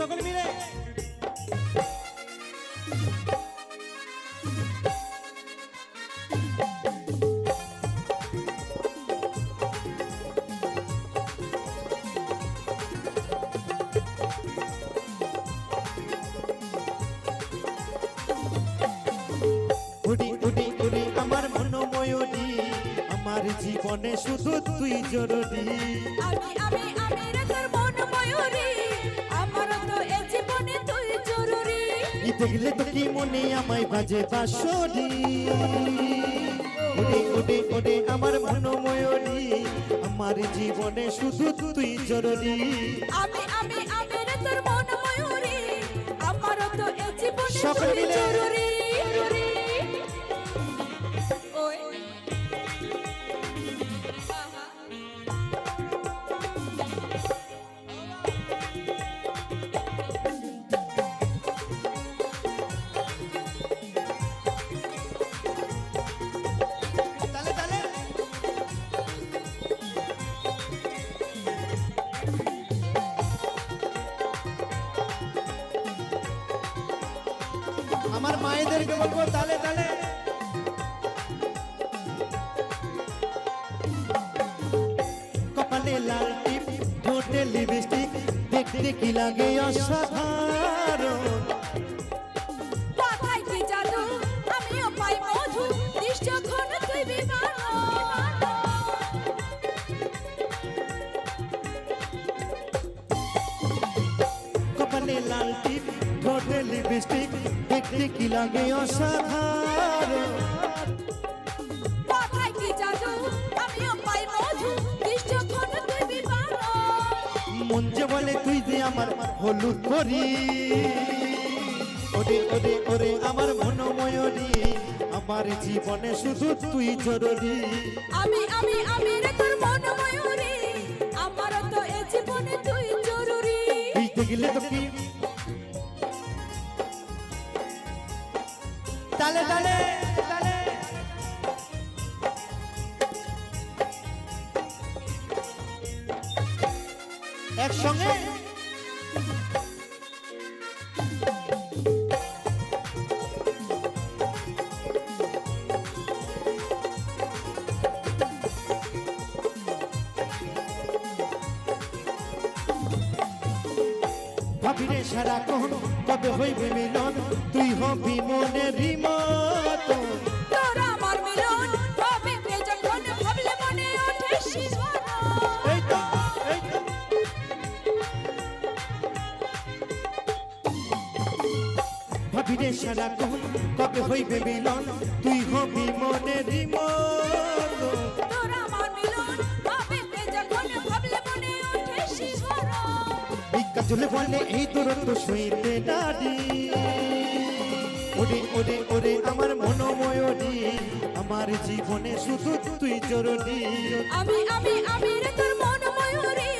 সকলে মিলে। উড়ি উড়ি উড়ি আমার জীবনে শুধু তুই জরুরি। আমি আমি আমি দেখলে তো কি মনে আমায় বাজে বাসরি ওডে ওডে ওডে আমার মনোময়ূরী আমার জীবনে শুধু তুই জরুরি আমি আমি আমি রে তোর মন ময়ূরী আমার তো এই জীবনে সকলে মিলে। আমার মায়েদেরকে বলব তালে তালে কপালে লাল টিপ ঠোঁটে লিপস্টিক দেখতে কি লাগে অসাধারণ কথায় কি জাদু আমিও পাই মধু দিস যখন তুই বিমান কপালে লাল টিপ ঠোঁটে লিপস্টিক দেখতে কি লাগে অসাধারণ? কথায় কি জাদু? আমিও পাই মধু দিস যখন তুই বিমান মন যে বলে তুই যে আমার হলুদ করি ওরে ওরে ওরে আমার মনোময়ূরী আমার জীবনে শুধু তুই জরুরি। আমি তালে তালে তালে একসঙ্গে ভাবিরে সারা কখন কবে হইবে মিলন? তুই হবি মনের মতন তোর আমার মিলন হবে কে যখন ভাবলে মনে ওঠে শিশর এই তো এই তো। ভাবিরে সারা কখন কবে হইবে মিলন? তুই হবি মনের মতন চলে বলে এই দূরত্ব সইতে নারী ওরে ওরে ওরে আমার মনোময়ূরী আমার জীবনে শুধু তুই জরুরি। আমি আমি আমি রে তোর মন ময়ূরী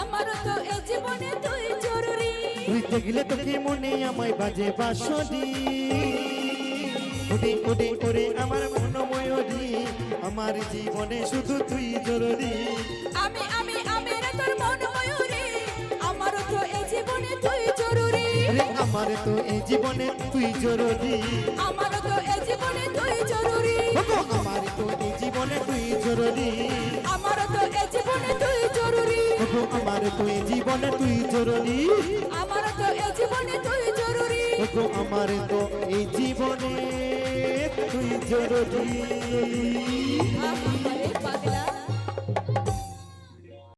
আমার তো এ জীবনে তুই জরুরি। তুই দেখলে তোকে মনে আমায় বাজে বাসরি। ওরে ওরে ওরে আমার মনোময়ূরী আমার জীবনে শুধু তুই জরুরি। আমি আমি আমি আমার তো এই জীবনে তুই জরুরি। আমার তো এ জীবনে তুই জরুরি। আমার তো এই জীবনে তুই জরুরি। আমার তো এ জীবনে তুই জরুরি। আমার তো এই জীবনে তুই জরুরি। আমার তো এ জীবনে তুই জরুরি। আমার তো এই জীবনে তুই জরুরি। আরে পাগলা।